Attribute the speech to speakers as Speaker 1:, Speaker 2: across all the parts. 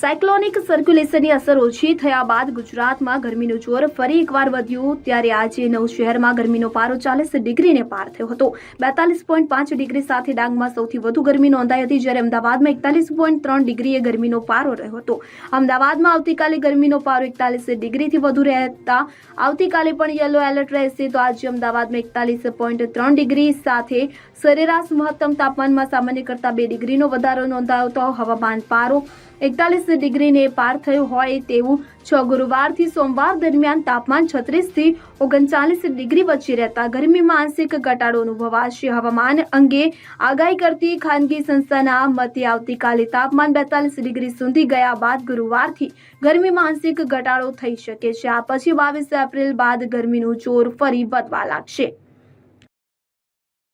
Speaker 1: Cyclonic સર્ક્યુલેશનની અસર ઓછી થયા બાદ ગુજરાતમાં ગરમીનું જોર ફરી એકવાર વધ્યું. ત્યારે આજે નવ શહેરમાં ગરમીનો પારો ચાલીસ ડિગ્રીને પાર થયો હતો. બેતાલીસ પોઈન્ટ પાંચ ડિગ્રી સાથે ડાંગમાં સૌથી વધુ ગરમી નોંધાઈ હતી, જ્યારે અમદાવાદમાં એકતાલીસ પોઈન્ટ ત્રણ ડિગ્રીએ ગરમીનો પારો રહ્યો હતો. અમદાવાદમાં આવતીકાલે ગરમીનો પારો એકતાલીસ ડિગ્રીથી વધુ રહેતા. આવતીકાલે પણ યલો એલર્ટ રહેશે, તો આજે અમદાવાદમાં એકતાલીસ પોઈન્ટ ત્રણ ડિગ્રી સાથે સરેરાશ મહત્તમ તાપમાનમાં સામાન્ય કરતાં બે ડિગ્રીનો વધારો નોંધાયો હતો. હવામાન પારો એકતાલીસ ડિગ્રીને પાર થયું હોય તેવું છ ગુરુવારથી સોમવાર દરમિયાન તાપમાન છત્રીસથી ઓગણચાલીસ ડિગ્રી વચ્ચે રહેતા ગરમીમાં આંશિક ઘટાડો અનુભવાશે. હવામાન અંગે આગાહી કરતી ખાનગી સંસ્થાના મતે આવતીકાલે તાપમાન બેતાલીસ ડિગ્રી સુધી ગયા બાદ ગુરુવારથી ગરમીમાં આંશિક ઘટાડો થઈ શકે છે. આ પછી બાવીસ એપ્રિલ બાદ ગરમીનું જોર ફરી વધવા લાગશે.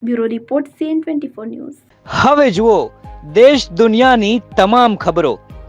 Speaker 1: Bureau report CN twenty news.
Speaker 2: હવે જુઓ, દેશ દુનિયાની તમામ ખબરો.